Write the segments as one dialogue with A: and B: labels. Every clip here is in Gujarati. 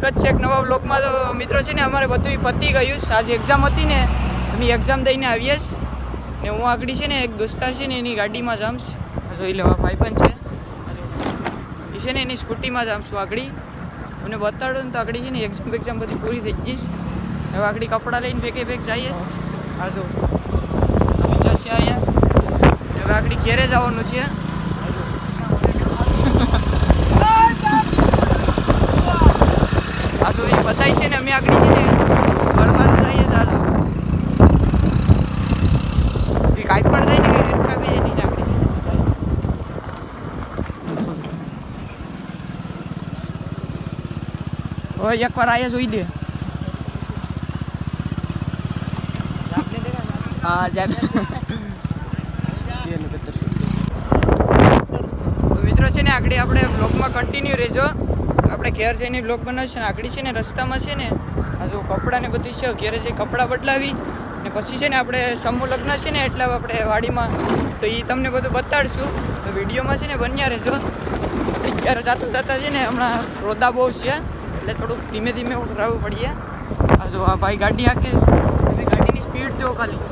A: સ્વાગત છે એક નવા બ્લોગમાં તો મિત્રો છે ને અમારે બધું પતી ગયું આજે એક્ઝામ હતી ને, અમે એક્ઝામ દઈને આવીએ છીએ. ને હું આગળ છે ને એક દોસ્તાર છે ને એની ગાડીમાં જામશ જોઈ લેવા ભાઈ પણ છે. એ છે ને એની સ્કૂટીમાં જામશું આગળી. મને બતાડો ને તો આગળ છે ને એક્ઝામ એક્ઝામ બધી પૂરી થઈ જઈશ હવે આગળ કપડાં લઈને ભેગે ભેગ જઈએ હા જો બીજા છે અહીંયા. હવે આગળ ઘેરે જવાનું છે. આ એ બતાવી છે ને, અમે આગળ છે ને ફરવા જઈએ તો એ કાંઈ પણ થાય ને કે એક બે નહીં આગળ હવે આયા જોઈ દે. હા, જામ. મિત્રો છે ને, આગળ આપણે બ્લોગમાં કન્ટિન્યુ રહેજો. આપણે ઘેર જઈને બ્લોગ બનાવીશું ને આગળ છે ને રસ્તામાં છે ને, આ જો કપડાં ને બધું છે, ઘેરે જઈ કપડાં બદલાવી ને પછી છે ને આપણે સમૂહ લગ્ન છે ને એટલે આપણે વાડીમાં. તો એ તમને બધું બતાડશું. તો વિડીયોમાં છે ને બન્યા રહેજો. ક્યારે જતા જતા છે ને હમણાં રોદા બહુ છે, એટલે થોડુંક ધીમે ધીમે ઉભરાવવું પડીએ. જો આ ભાઈ ગાડી હાકે ગાડીની સ્પીડ જો ખાલી.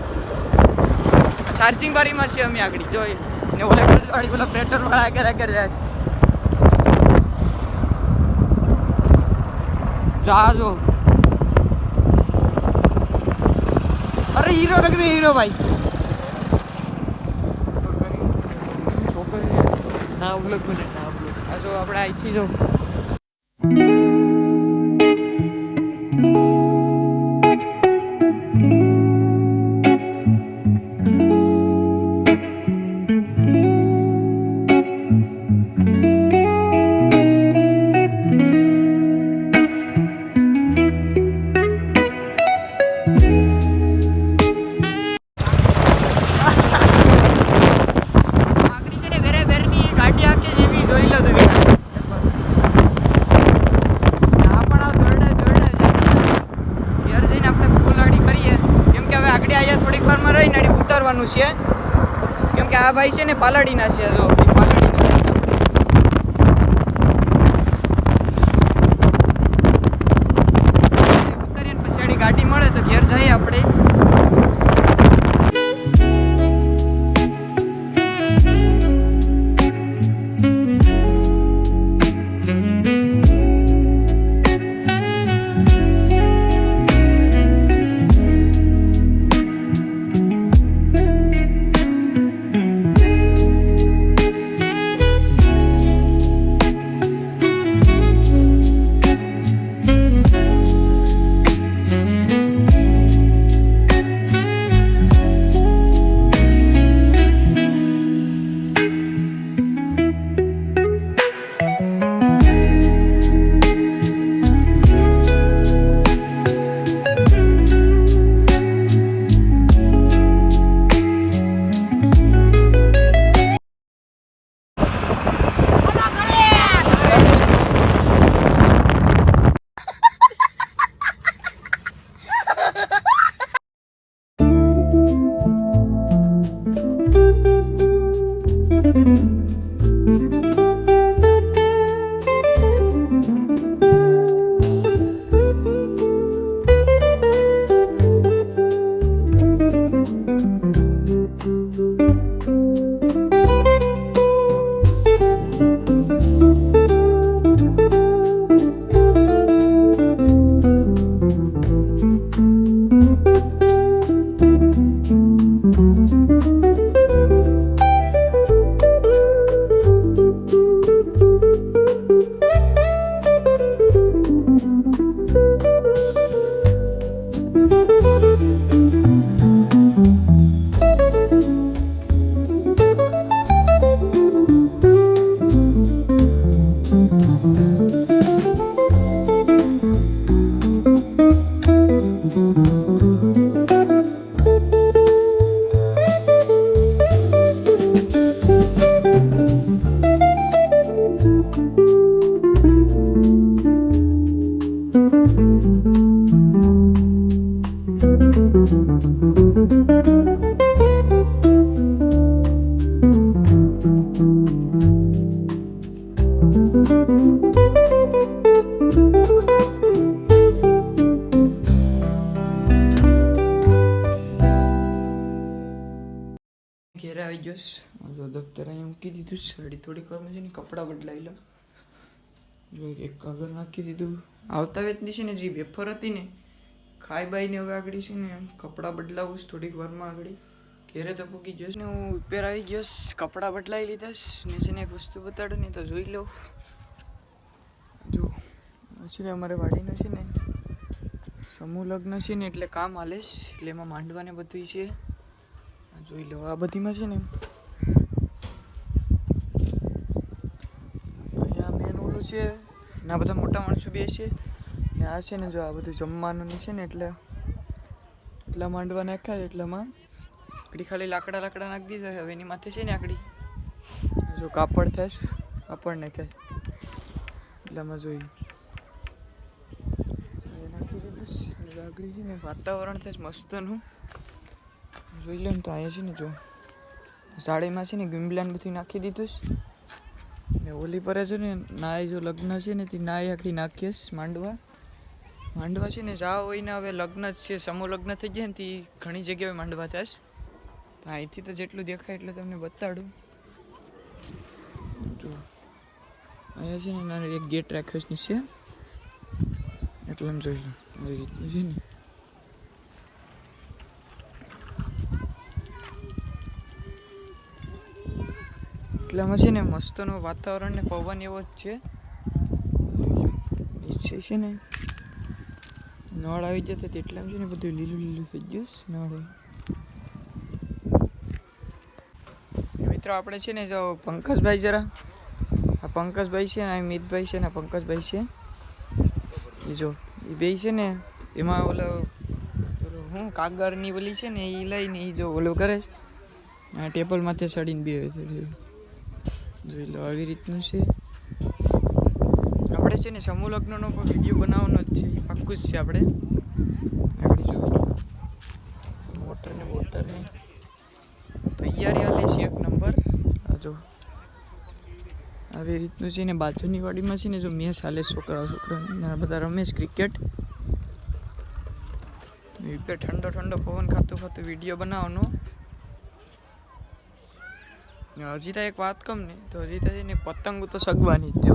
A: ચાર્જિંગ બારીમાં છે અમે આગળ, જોઈ. ને ઓલા વાળી પેલા પેટ્રોલ વાળા આગળ આગળ જાય છે. જા અરે હીરો લગ હીરો ભાઈ.
B: ના બ્લોગ બને ના બ્લોગ
A: આ જો આપણે અહીંથી જો. ઉતારવાનું છે. કેમ કે આ ભાઈ છે ને પાલાડીના છે જો. ગાડી મળે તો ઘેર જઈએ આપણે. ગેસ જો દફતર અહીંયા મૂકી દીધું સાડી થોડીક વારમાં છે ને કપડાં બદલાવી લો જો એક કાગળ નાખી દીધું. આવતા વેતની છે ને જે વેફર હતી ને ખાઈ બાઈને હવે આગળ છે ને કપડાં બદલાવું થોડીક વારમાં આગળ. ઘેરે તો પૂકી જઈશ ને હું ઉપર આવી ગયો કપડાં બદલાવી લીધા છે. ને છે ને એક વસ્તુ બતાડો ને તો જોઈ લઉં. જો છે ને અમારે વાડીનું છે ને, સમૂહ લગ્ન છે ને એટલે કામ હાલેશ એટલે એમાં માંડવાને બધું છે. જોઈ લો, આ બધીમાં છે ને અહીંયા મેન ઓલું છે, ને આ બધા મોટા માણસો બે છે, ને આ છે ને જો આ બધું જમવાનું છે ને એટલે, એટલા માંડવા નાખ્યા એટલામાં. આકડી ખાલી લાકડા લાકડા નાખી દીધા હવે એની માથે છે ને આકડી. જો કાપડ થાય છે, કાપડ નાખ્યા એટલે એટલામાં જોઈ. નાખી દીધું આગળ છે ને વાતાવરણ છે, મસ્તનું. જોઈ તો અહીંયા છે ને જો સાડીમાં છે ને ગિમ્બલાન બધું નાખી દીધું ને ઓલી પર છે ને નાય જો લગ્ન છે ને, તે નાય આખી નાખીશ માંડવા. માંડવા છે ને જા હોય ને હવે લગ્ન જ છે, સમૂહ લગ્ન થઈ ગયા ને, તે ઘણી જગ્યાએ માંડવા થાય તો અહીંથી તો જેટલું દેખાય એટલે તમને બતાડું. જો, અહીંયા છે ને એક ગેટ રાખ્યો છે નીચે. એટલે જોઈ લો, આવી રીતનું છે ને. એટલામાં છે ને મસ્તનું વાતાવરણ ને પવન એવો જ છે. છે ને. નળ આવી જશે તેટલામાં છે ને બધું લીલું લીલું થઈ ગયું નળ. મિત્રો આપણે છે ને જો પંકજભાઈ જરા, આ પંકજભાઈ છે ને, આ મિતભાઈ છે ને પંકજભાઈ છે. એ જો, એ બે છે ને, એમાં ઓલો હું, કાગળની ઓલી છે ને, એ લઈને એ જો ઓલું કરે છે. ટેબલ માથે ચડીને બે જોઈ આવી રીતનું છે. આપણે છે ને સમૂહ લગ્નનો પણ વીડિયો બનાવવાનો જ છે. પાક્કું જ છે આપણે. આગળ જો. મોટર ને મોટર ને. તૈયારી હાલે છે એક નંબર. જો. આવી રીતનું છે ને બાજુની વાડીમાં છે ને જો મેં હાલે છોકરા છોકરા બધા રમે છે ક્રિકેટ ઠંડો ઠંડો પવન ખાતું ખાતું વીડિયો બનાવવાનો. હજી તો એક વાત કમ ને, તો હજી તો ને પતંગ તો સગવાની જ જો.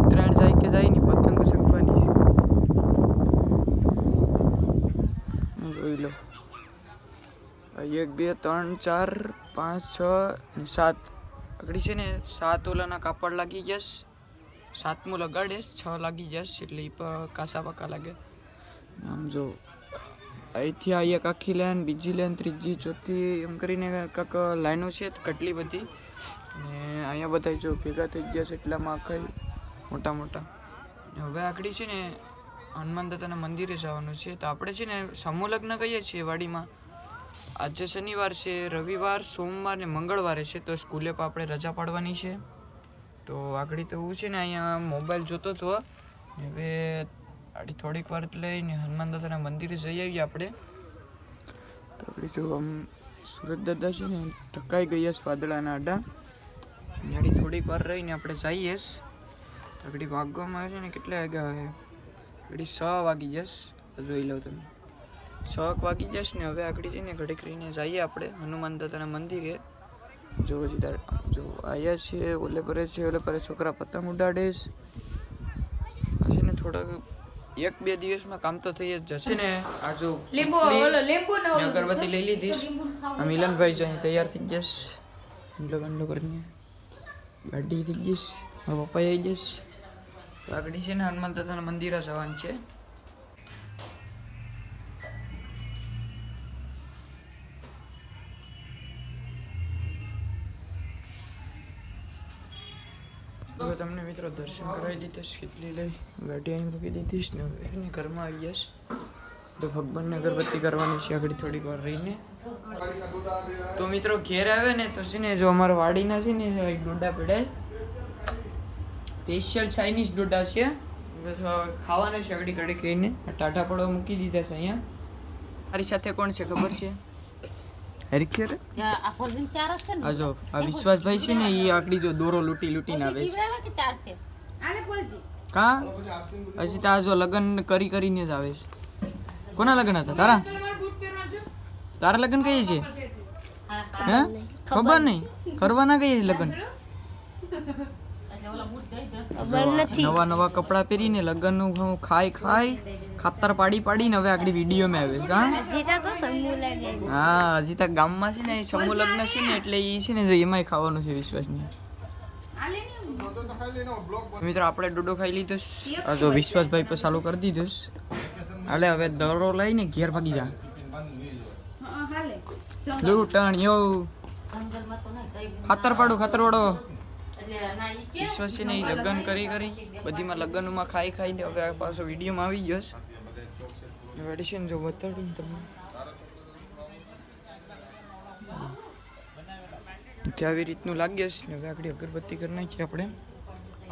A: ઉત્તરાયણ જાય કે જાય ને પતંગ સગવાની જોઈ લો એક, બે, ત્રણ, ચાર, પાંચ, છ સાત. આગળ છે ને સાત ઓલાના કાપડ લાગી જશ સાતમું લગાડીશ છ લાગી જશ એટલે એ કાસા પાકા લાગે. આમ જો. અહીંથી આ એક આખી લાઈન બીજી લાઈન ત્રીજી, ચોથી, એમ કરીને કાંક લાઈનો છે કેટલી બધી. ને અહીંયા બધા જો ભેગા થઈ ગયા છે એટલામાં આખા મોટા મોટા. હવે આગળ છે ને હનુમાન દાદાના મંદિરે જવાનું છે. તો આપણે છે ને સમૂહ લગ્ન કહીએ છીએ વાડીમાં. આજે શનિવાર છે, રવિવાર, સોમવાર ને મંગળવારે છે. તો સ્કૂલે પણ આપણે રજા પાડવાની છે. તો આગળ તો એવું છે ને અહીંયા મોબાઈલ જોતો હતો. હવે આડી થોડીક વાર લઈને હનુમાન દાદાના મંદિરે જઈ આવીએ આપણે. તો આપણે જો આમ સુરત દાદા છે ને, ટકાઈ ગયા સ્વાદળાના વાદળાના આડા. આડી થોડીક વાર રહીને આપણે જઈએ તો આગળ વાગવામાં છે ને, કેટલા વાગ્યા આવે આગળ છ વાગી જશ. જોઈ લો તમે. છ વાગી જશ ને, હવે આગળ જઈને ઘડીક રહીને જઈએ આપણે હનુમાન દાદાના મંદિરે. જો હજી જો આવ્યા છે, ઓલે પરે છે, ઓલે પરે છોકરા પતંગ ઉડાડે છે ને થોડાક એક બે દિવસમાં કામ તો થઈ જ જશે ને. આ જો
C: લીંબુ ઓલો લીંબુ ને
A: અગરબત્તી લઈ લીધીશ આ મિલનભાઈ જો અહીં તૈયાર થઈ જશ લો બંધ કરીને. ગાડી થઈ જઈશ પપ્પા આવી જઈશ આગળ છે ને હનુમાન દાદાના મંદિરે જવાનું છે. હવે તમને મિત્રો દર્શન કરાવી દીધા કેટલી લઈ. ગાડી અહીં મૂકી દીધીશ ને હવે એને ઘરમાં આવી જઈશ તો ભગવાનને અગરબત્તી કરવાની છે, આગળ થોડીક વાર રહીને. તો મિત્રો ઘેર આવે ને તો છે ને જો અમારા વાડીના છે ને, એક ડોડા પડે સ્પેશિયલ ચાઇનીઝ ડોડા છે. ખાવાના છે, આગળ ઘડી કરીને ટાટા પડવા મૂકી દીધા છે અહીંયા. મારી સાથે કોણ છે, ખબર છે? હરીખેર
C: આ જ
A: આ જો આ વિશ્વાસભાઈ છે ને એ આકડી જો દોરો લૂંટી લૂટીને આવે છે.
C: કે ચાર છે?
A: કા? હજી તો આ જો લગ્ન કરી કરીને જ આવે છે. કોના લગ્ન હતા? તારા? તારા લગ્ન કઈ છે? હે ખબર નહીં. કરવાના કઈ લગ્ન? નવા નવા કપડાં પહેરીને લગ્નનું હું ખાઈ ખાઈ ખાતર પાડી પાડીને હવે આગળ વિડીયોમાં આવે
D: હા તો સમૂહ
A: હા અજીતા ગામમાં છે ને એ સમૂહ લગ્ન છે ને એટલે એ છે ને એમાં ખાવાનું છે વિશ્વાસની. મિત્રો આપણે ડોડો ખાઈ લીધો આ જો વિશ્વાસભાઈ પર ચાલુ કરી દીધું એટલે હવે દરો લઈને ઘેર ભાગી જા.
C: નહીં જઈ
A: ખાતર પાડો ખાતર પાડો.
C: ના
A: વિશ્વાસ નહીં લગ્ન કરી કરી, બધીમાં લગ્નમાં ખાઈ ખાઈને હવે પાછો વિડીયોમાં આવી ગયો છે. મેડિસિન જો બતાડું તમને. કે આવી રીતનું લાગે છે ને આગળ અગરબત્તી કરી નાખીએ આપણે.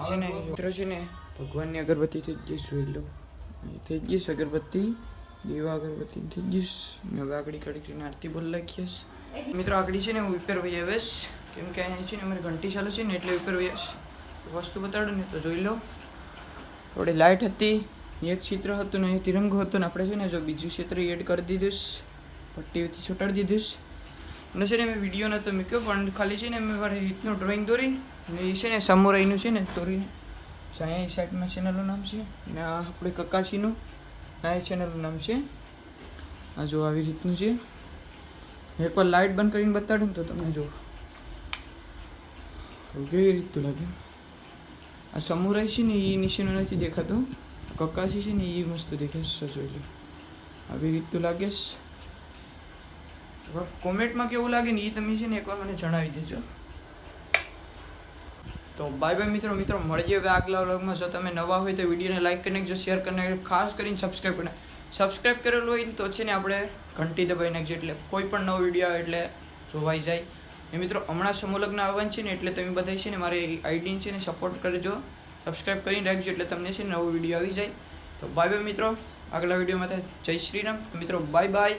A: છે ને મિત્રો છે ને, ભગવાનની અગરબત્તી થઈ ગઈ જોઈ લો. થઈ છે અગરબત્તી. દેવા અગરબત્તી થઈ છે હવે આગળ કડી કરીને આરતી બોલ લખીએ છે. મિત્રો, આગળ છે ને, હું વિપેર ભાઈ આવેશ. કેમ કે અહીંયા છે ને અમારે ઘંટી ચાલુ છે ને એટલે ઉપર વસ્તુ બતાડો ને તો જોઈ લો. થોડી લાઇટ હતી, એક ચિત્ર હતું ને અહીં તિરંગો હતો ને આપણે છે ને જો બીજું ક્ષેત્ર એડ કરી દીધું પટ્ટીથી છોટાડી દીધું અને છે ને મેં વીડિયો નહોતો મૂક્યો, પણ ખાલી છે ને મેં મારી રીતનું ડ્રોઈંગ દોરી ને એ છે ને સમોરાઈનું છે ને દોરીને. અહીંયા એ સાઈડમાં ચેનલનું નામ છે ને આ આપણે કકાશીનું આ ચેનલનું નામ છે. આ જો આવી રીતનું છે. એકવાર લાઇટ બંધ કરીને બતાડું તો તમે જો કેવી રીતનું લાગે આ સમુરાઈ છે ને એ નિશાનો નથી દેખાતો કકાશી છે ને એ મસ્ત દેખાય જોઈ છે આવી રીતનું લાગે છે કોમેન્ટમાં કેવું લાગે ને એ તમે છે ને એકવાર મને જણાવી દેજો તો બાય બાય મિત્રો મિત્રો મળીએ હવે આગલા વ્લોગમાં જો તમે નવા હોય તો વિડીયોને લાઈક કરી નાખજો શેર કરી નાખજો ખાસ કરીને સબસ્ક્રાઈબ કરી સબસ્ક્રાઈબ કરેલું હોય તો છે ને આપણે ઘંટી દબાઈ નાખજો એટલે કોઈ પણ નવો વીડિયો આવે એટલે જોવાઈ જાય એ મિત્રો, હમણાં સમૂહલગ્ન આવવાનું છે ને એટલે તમે બધા છે ને મારી આઈડી છે ને સપોર્ટ કરજો. સબસ્ક્રાઈબ કરીને રાખજો એટલે તમને છે ને નવો વીડિયો આવી જાય. તો બાય બાય મિત્રો. આગલા વિડીયોમાં જય શ્રી રામ. મિત્રો બાય બાય